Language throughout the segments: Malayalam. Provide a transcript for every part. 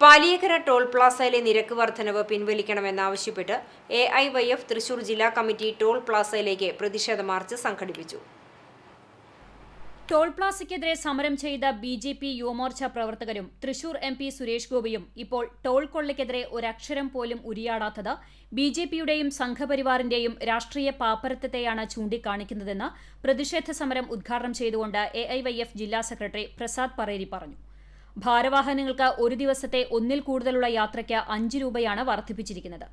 പാലിയേക്കര ടോൾ പ്ലാസയിലെ നിരക്ക് വർധനവ് പിൻവലിക്കണമെന്നാവശ്യപ്പെട്ട് A I Y F Thrissur ജില്ലാ കമ്മിറ്റി ടോൾ പ്ലാസയിലേക്ക് പ്രതിഷേധ മാർച്ച് സംഘടിപ്പിച്ചു. ടോൾ പ്ലാസയ്ക്കെതിരെ സമരം ചെയ്ത ബി ജെ പി യുവമോർച്ച പ്രവർത്തകരും തൃശൂർ എം പി സുരേഷ് ഗോപിയും ഇപ്പോൾ ടോൾ കൊള്ളയ്ക്കെതിരെ ഒരക്ഷരം പോലും ഉരിയാടാത്തത് ബി ജെ പിയുടെയും സംഘപരിവാറിന്റെയും രാഷ്ട്രീയ പാപ്പരത്വത്തെയാണ് ചൂണ്ടിക്കാണിക്കുന്നതെന്ന് പ്രതിഷേധ സമരം ഉദ്ഘാടനം ചെയ്തുകൊണ്ട് എ ഐ വൈ എഫ് ജില്ലാ സെക്രട്ടറി പ്രസാദ് പറേരി പറഞ്ഞു. ഭാരവാഹനങ്ങൾക്ക് ഒരു ദിവസത്തെ ഒന്നിൽ കൂടുതലുള്ള യാത്രയ്ക്ക് അഞ്ച് രൂപയാണ് വർദ്ധിപ്പിച്ചിരിക്കുന്നത്.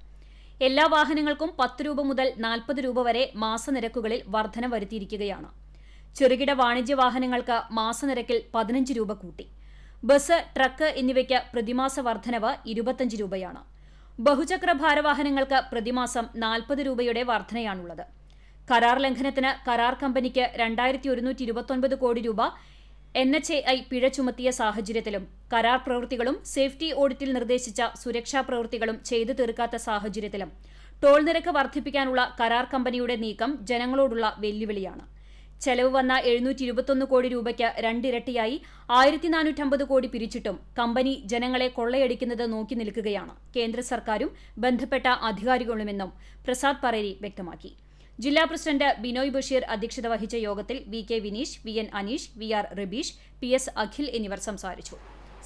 എല്ലാ വാഹനങ്ങൾക്കും പത്ത് രൂപ മുതൽ നാൽപ്പത് രൂപ വരെ മാസനിരക്കുകളിൽ വർധന വരുത്തിയിരിക്കുകയാണ്. ചെറുകിട വാണിജ്യ വാഹനങ്ങൾക്ക് മാസനിരക്കിൽ പതിനഞ്ച് രൂപ കൂട്ടി. ബസ് ട്രക്ക് എന്നിവയ്ക്ക് പ്രതിമാസ വർധനവ് ഇരുപത്തഞ്ച് രൂപയാണ്. ബഹുചക്ര ഭാരവാഹനങ്ങൾക്ക് പ്രതിമാസം നാൽപ്പത് രൂപയുടെ വർധനയാണുള്ളത്. കരാർ ലംഘനത്തിന് കരാർ കമ്പനിക്ക് രണ്ടായിരത്തി ഒരുന്നൂറ്റി ഇരുപത്തൊൻപത് കോടി രൂപ എൻ എച്ച് എ ഐ പിഴ ചുമത്തിയ സാഹചര്യത്തിലും കരാർ പ്രവൃത്തികളും സേഫ്റ്റി ഓഡിറ്റിൽ നിർദ്ദേശിച്ച സുരക്ഷാ പ്രവൃത്തികളും ചെയ്തു തീർക്കാത്ത സാഹചര്യത്തിലും ടോൾ നിരക്ക് വർദ്ധിപ്പിക്കാനുള്ള കരാർ കമ്പനിയുടെ നീക്കം ജനങ്ങളോടുള്ള വെല്ലുവിളിയാണ്. ചെലവ് വന്ന എഴുന്നൂറ്റി ഇരുപത്തൊന്ന് കോടി രൂപയ്ക്ക് രണ്ടിരട്ടിയായി ആയിരത്തി നാനൂറ്റമ്പത് കോടി പിരിച്ചിട്ടും കമ്പനി ജനങ്ങളെ കൊള്ളയടിക്കുന്നത് നോക്കി നിൽക്കുകയാണ്. കേന്ദ്ര സർക്കാരും ബന്ധപ്പെട്ട അധികാരികളുമെന്നും പ്രസാദ് പറേരി വ്യക്തമാക്കി. ജില്ലാ പ്രസിഡന്റ് ബിനോയ് ബഷീർ അധ്യക്ഷത വഹിച്ച യോഗത്തിൽ V K Vineesh V N Aneesh V R Rabeesh P S Akhil എന്നിവർ സംസാരിച്ചു.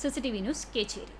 CCTV news Kechery.